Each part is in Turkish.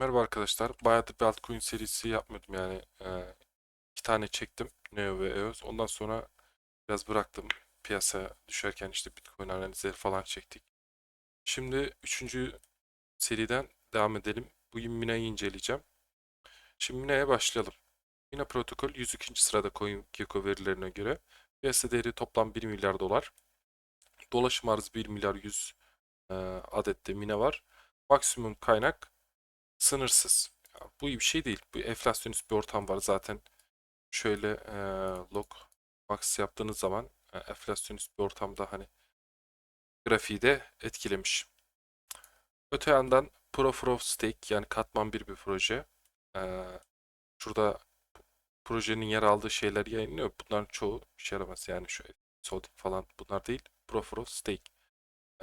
Merhaba arkadaşlar. Bayağıdır bir altcoin serisi yapmıyordum yani. Ee, iki tane çektim. Neo ve EOS. Ondan sonra biraz bıraktım. Piyasa düşerken işte Bitcoin analizleri falan çektik. Şimdi üçüncü seriden devam edelim. Bugün Mina'yı inceleyeceğim. Şimdi Mina'ya başlayalım. Mina protokol 102. sırada CoinGecko verilerine göre. Piyasa değeri toplam 1 milyar dolar. Dolaşım arzı 1 milyar 100 e, adet de Mina var. Maksimum kaynak sınırsız. Ya bu iyi bir şey değil. Bu enflasyonist bir ortam var zaten. Şöyle e, log max yaptığınız zaman e, enflasyonist bir ortamda hani grafiği de etkilemiş. Öte yandan Proof of Stake yani katman bir bir proje. E, şurada projenin yer aldığı şeyler yayınlıyor. Bunların çoğu işe yaramaz. Yani şu Sodic falan bunlar değil. Proof of Stake.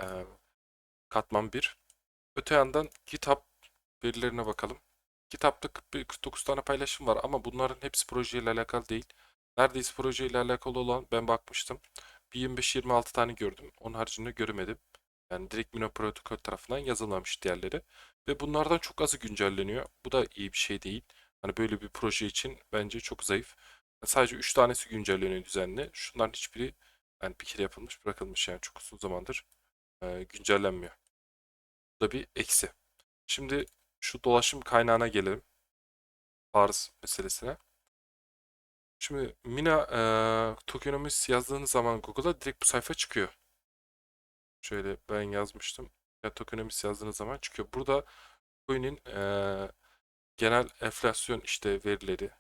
E, katman bir. Öte yandan GitHub verilerine bakalım. Kitapta 49 tane paylaşım var ama bunların hepsi projeyle alakalı değil. Neredeyse projeyle alakalı olan ben bakmıştım. Bir 25-26 tane gördüm. Onun haricinde göremedim. Yani direkt Mino Protokol tarafından yazılmamış diğerleri. Ve bunlardan çok azı güncelleniyor. Bu da iyi bir şey değil. Hani böyle bir proje için bence çok zayıf. Sadece 3 tanesi güncelleniyor düzenli. Şunların hiçbiri yani bir kere yapılmış bırakılmış yani çok uzun zamandır e, güncellenmiyor. Bu da bir eksi. Şimdi şu dolaşım kaynağına gelelim. Arz meselesine. Şimdi Mina e, tokenomics yazdığınız zaman Google'a direkt bu sayfa çıkıyor. Şöyle ben yazmıştım. Ya tokenomics yazdığınız zaman çıkıyor. Burada coin'in e, genel enflasyon işte verileri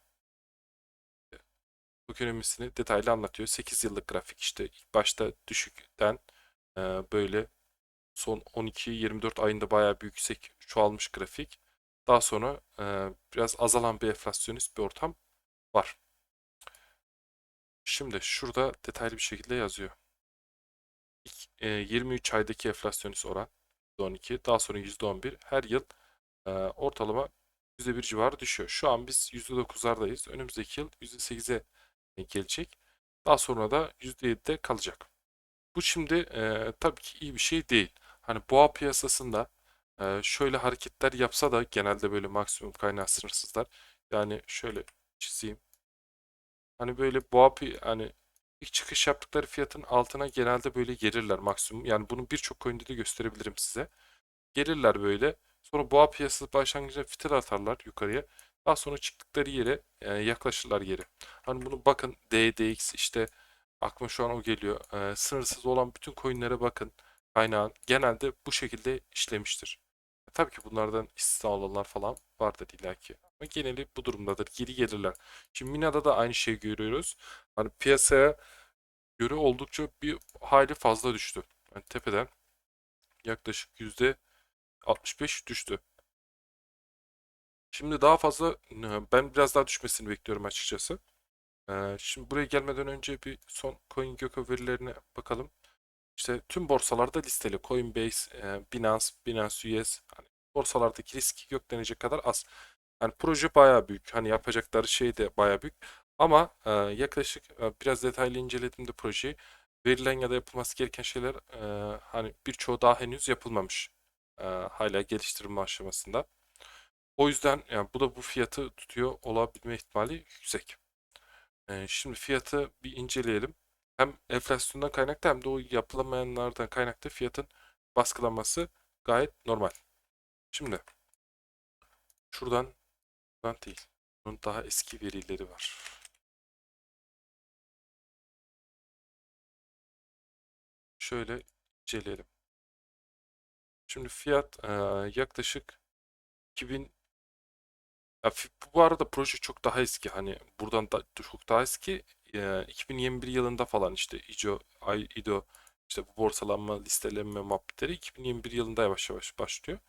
tokenomics'ini detaylı anlatıyor. 8 yıllık grafik işte ilk başta düşükten e, böyle son 12-24 ayında bayağı bir yüksek çoğalmış grafik. Daha sonra e, biraz azalan bir enflasyonist bir ortam var. Şimdi şurada detaylı bir şekilde yazıyor. İlk, e, 23 aydaki enflasyonist oran %12, daha sonra %11. Her yıl e, ortalama %1 civarı düşüyor. Şu an biz %9'lardayız. Önümüzdeki yıl %8'e gelecek. Daha sonra da %7'de kalacak. Bu şimdi e, tabii ki iyi bir şey değil. Hani boğa piyasasında e, şöyle hareketler yapsa da genelde böyle maksimum kaynağı sınırsızlar. Yani şöyle çizeyim. Hani böyle boğa hani ilk çıkış yaptıkları fiyatın altına genelde böyle gelirler maksimum. Yani bunu birçok coin'de de gösterebilirim size. Gelirler böyle. Sonra boğa piyasası başlangıcında fitil atarlar yukarıya. Daha sonra çıktıkları yere e, yaklaşırlar geri. Hani bunu bakın DDX işte aklıma şu an o geliyor. E, sınırsız olan bütün coin'lere bakın. Kaynağın genelde bu şekilde işlemiştir. Tabii ki bunlardan istisna olanlar falan vardır illaki. Ama geneli bu durumdadır. Geri gelirler. Şimdi Mina'da da aynı şeyi görüyoruz. Hani piyasaya göre oldukça bir hayli fazla düştü. Yani tepeden yaklaşık yüzde 65 düştü. Şimdi daha fazla ben biraz daha düşmesini bekliyorum açıkçası. Ee, şimdi buraya gelmeden önce bir son CoinGecko verilerine bakalım. İşte tüm borsalarda listeli. Coinbase, e, Binance, Binance US hani borsalardaki riski göklenecek kadar az. Yani proje bayağı büyük. Hani yapacakları şey de bayağı büyük. Ama e, yaklaşık e, biraz detaylı inceledim de projeyi. Verilen ya da yapılması gereken şeyler e, hani birçoğu daha henüz yapılmamış. E, hala geliştirilme aşamasında. O yüzden yani bu da bu fiyatı tutuyor olabilme ihtimali yüksek. E, şimdi fiyatı bir inceleyelim. Hem enflasyondan kaynaklı hem de o yapılamayanlardan kaynaklı fiyatın baskılanması gayet normal. Şimdi şuradan buradan değil. Bunun daha eski verileri var. Şöyle inceleyelim. Şimdi fiyat e, yaklaşık 2000 ya, bu arada proje çok daha eski. Hani buradan da çok daha eski. E, 2021 yılında falan işte IDO, I- IDO işte bu borsalanma, listelenme muhabbetleri 2021 yılında yavaş yavaş başlıyor.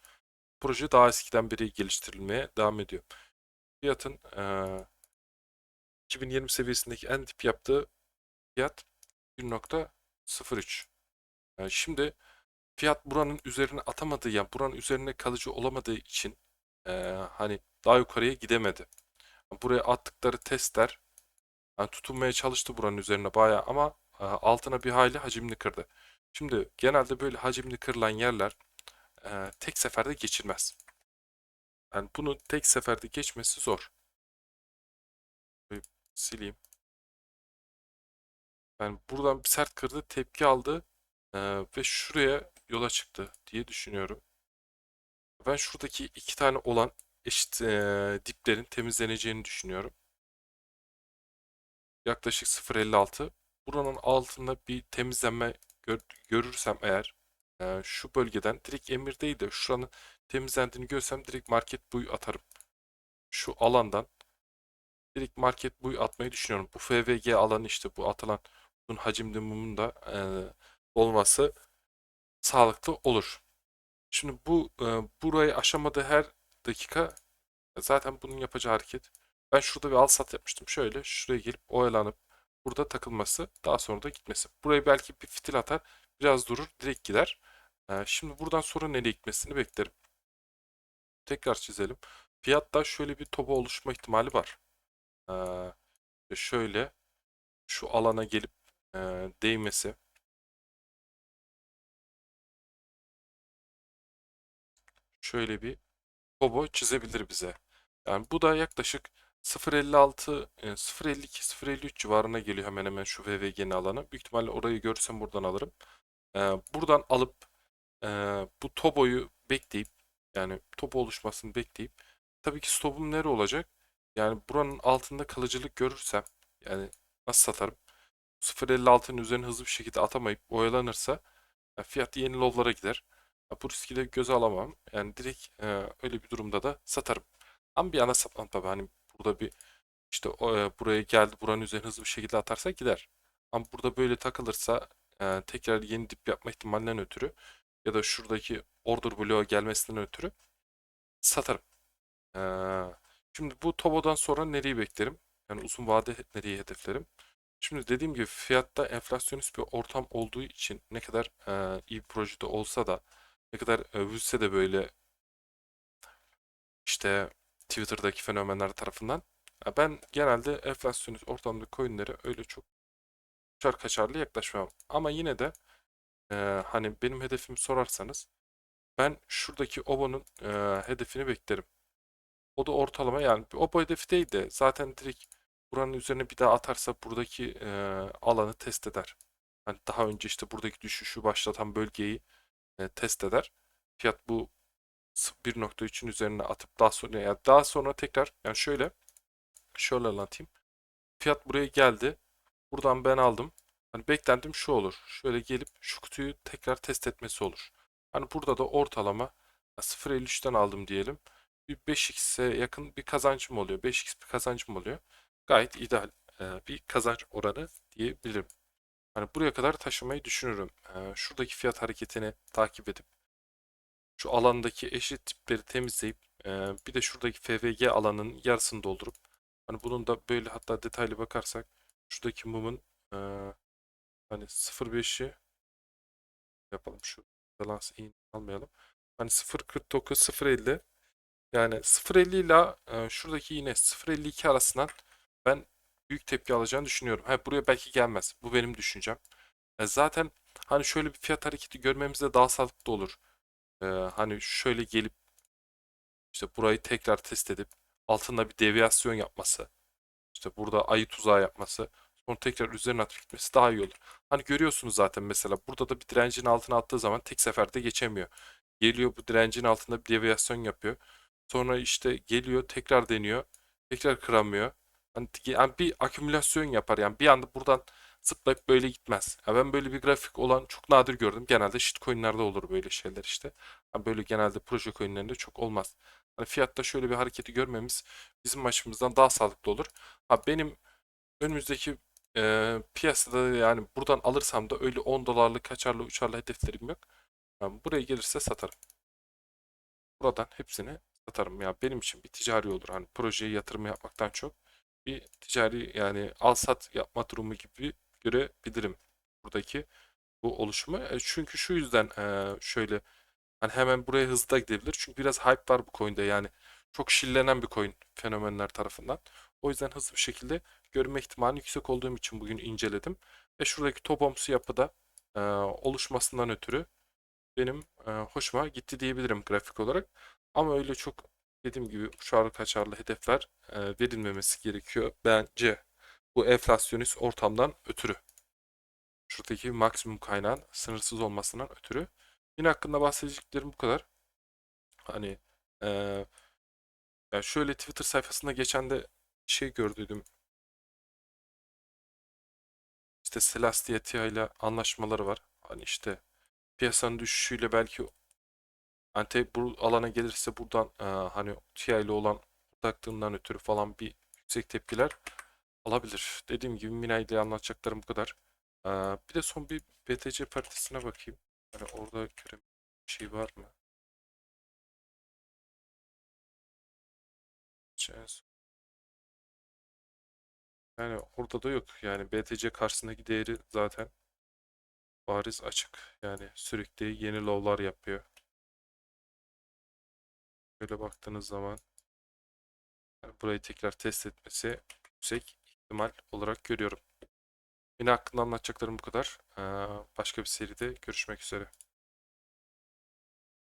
Proje daha eskiden beri geliştirilmeye devam ediyor. Fiyatın e, 2020 seviyesindeki en dip yaptığı fiyat 1.03. Yani şimdi fiyat buranın üzerine atamadığı yani buranın üzerine kalıcı olamadığı için e, hani daha yukarıya gidemedi. Buraya attıkları testler yani tutunmaya çalıştı buranın üzerine bayağı ama e, altına bir hayli hacimli kırdı. Şimdi genelde böyle hacimli kırılan yerler e, tek seferde geçilmez. Yani bunu tek seferde geçmesi zor. Sileyim. Yani buradan bir sert kırdı, tepki aldı e, ve şuraya yola çıktı diye düşünüyorum. Ben şuradaki iki tane olan eşit e, diplerin temizleneceğini düşünüyorum. Yaklaşık 0.56. Buranın altında bir temizlenme gör- görürsem eğer e, şu bölgeden direkt emir değil de şuranın temizlendiğini görsem direkt market buy atarım. Şu alandan direkt market buy atmayı düşünüyorum. Bu FVG alanı işte bu atılan bunun hacimli mumun da e, olması sağlıklı olur. Şimdi bu e, burayı aşamadığı her dakika zaten bunun yapacağı hareket. Ben şurada bir al sat yapmıştım. Şöyle şuraya gelip oyalanıp burada takılması daha sonra da gitmesi. Burayı belki bir fitil atar biraz durur direkt gider. E, şimdi buradan sonra nereye gitmesini beklerim. Tekrar çizelim. Fiyatta şöyle bir topa oluşma ihtimali var. E, şöyle şu alana gelip e, değmesi. Şöyle bir Kobo çizebilir bize. Yani bu da yaklaşık 0.56, e, 0.52, 0.53 civarına geliyor hemen hemen şu VVG'nin alanı. Büyük ihtimalle orayı görürsem buradan alırım. E, buradan alıp e, bu Tobo'yu bekleyip yani Tobo oluşmasını bekleyip tabii ki stopum nere olacak? Yani buranın altında kalıcılık görürsem yani nasıl satarım? 0.56'nın üzerine hızlı bir şekilde atamayıp oyalanırsa yani fiyat yeni low'lara gider. Bu riski de göze alamam. Yani direkt e, öyle bir durumda da satarım. Ama bir ana satmam tabii. Hani burada bir işte e, buraya geldi buranın üzerine hızlı bir şekilde atarsa gider. Ama burada böyle takılırsa e, tekrar yeni dip yapma ihtimalinden ötürü ya da şuradaki order bloğa gelmesinden ötürü satarım. E, şimdi bu Tobo'dan sonra nereyi beklerim? Yani uzun vade nereyi hedeflerim? Şimdi dediğim gibi fiyatta enflasyonist bir ortam olduğu için ne kadar e, iyi bir projede olsa da ne kadar övülse de böyle işte Twitter'daki fenomenler tarafından ben genelde enflasyonist ortamda coinlere öyle çok uçar kaçarlı yaklaşmam. Ama yine de e, hani benim hedefimi sorarsanız ben şuradaki OBO'nun e, hedefini beklerim. O da ortalama yani OBO hedefi değil de zaten direkt buranın üzerine bir daha atarsa buradaki e, alanı test eder. Hani daha önce işte buradaki düşüşü başlatan bölgeyi e, test eder. Fiyat bu 1.3'ün üzerine atıp daha sonra yani daha sonra tekrar yani şöyle şöyle anlatayım. Fiyat buraya geldi. Buradan ben aldım. Hani beklentim şu olur. Şöyle gelip şu kutuyu tekrar test etmesi olur. Hani burada da ortalama 0.53'ten aldım diyelim. Bir 5x'e yakın bir kazancım oluyor. 5x bir kazancım oluyor. Gayet ideal bir kazanç oranı diyebilirim. Hani buraya kadar taşımayı düşünürüm. Şuradaki fiyat hareketini takip edip şu alandaki eşit tipleri temizleyip bir de şuradaki FVG alanının yarısını doldurup hani bunun da böyle hatta detaylı bakarsak şuradaki mumun hani 0.5'i yapalım şu balans iyi almayalım. Hani 0.49 0.50 yani 0.50 ile şuradaki yine 0.52 arasından ben büyük tepki alacağını düşünüyorum. Ha, buraya belki gelmez. Bu benim düşüncem. E, zaten hani şöyle bir fiyat hareketi görmemiz de daha sağlıklı olur. E, hani şöyle gelip işte burayı tekrar test edip altında bir deviyasyon yapması. işte burada ayı tuzağı yapması. Sonra tekrar üzerine atıp gitmesi daha iyi olur. Hani görüyorsunuz zaten mesela burada da bir direncin altına attığı zaman tek seferde geçemiyor. Geliyor bu direncin altında bir deviyasyon yapıyor. Sonra işte geliyor tekrar deniyor. Tekrar kıramıyor. Hani yani bir akümülasyon yapar. Yani bir anda buradan zıplayıp böyle gitmez. Ya ben böyle bir grafik olan çok nadir gördüm. Genelde shitcoin'lerde olur böyle şeyler işte. Yani böyle genelde proje coin'lerinde çok olmaz. Hani fiyatta şöyle bir hareketi görmemiz bizim açımızdan daha sağlıklı olur. Ha benim önümüzdeki e, piyasada yani buradan alırsam da öyle 10 dolarlık kaçarlı uçarlı hedeflerim yok. Yani buraya gelirse satarım. Buradan hepsini satarım. Ya benim için bir ticari olur. Hani projeye yatırım yapmaktan çok bir ticari yani al sat yapma durumu gibi görebilirim buradaki bu oluşumu. E, çünkü şu yüzden e, şöyle hani hemen buraya hızlı gidebilir. Çünkü biraz hype var bu coin'de yani çok şillenen bir coin fenomenler tarafından. O yüzden hızlı bir şekilde görme ihtimali yüksek olduğum için bugün inceledim. Ve şuradaki topomsu yapıda e, oluşmasından ötürü benim hoşuma gitti diyebilirim grafik olarak. Ama öyle çok dediğim gibi uçarlı kaçarlı hedefler verilmemesi gerekiyor. Bence bu enflasyonist ortamdan ötürü. Şuradaki maksimum kaynağın sınırsız olmasından ötürü. Yine hakkında bahsedeceklerim bu kadar. Hani e, ya şöyle Twitter sayfasında geçen de şey gördüydüm. İşte Celestia TI ile anlaşmaları var. Hani işte piyasanın düşüşüyle belki Ante bu alana gelirse buradan e, hani TI ile olan ortaklığından ötürü falan bir yüksek tepkiler alabilir. Dediğim gibi Mina ile anlatacaklarım bu kadar. E, bir de son bir BTC paritesine bakayım. Hani orada göre bir şey var mı? Yani orada da yok. Yani BTC karşısındaki değeri zaten bariz açık. Yani sürekli yeni low'lar yapıyor. Böyle baktığınız zaman yani burayı tekrar test etmesi yüksek ihtimal olarak görüyorum. Yine hakkında anlatacaklarım bu kadar. Başka bir seride görüşmek üzere.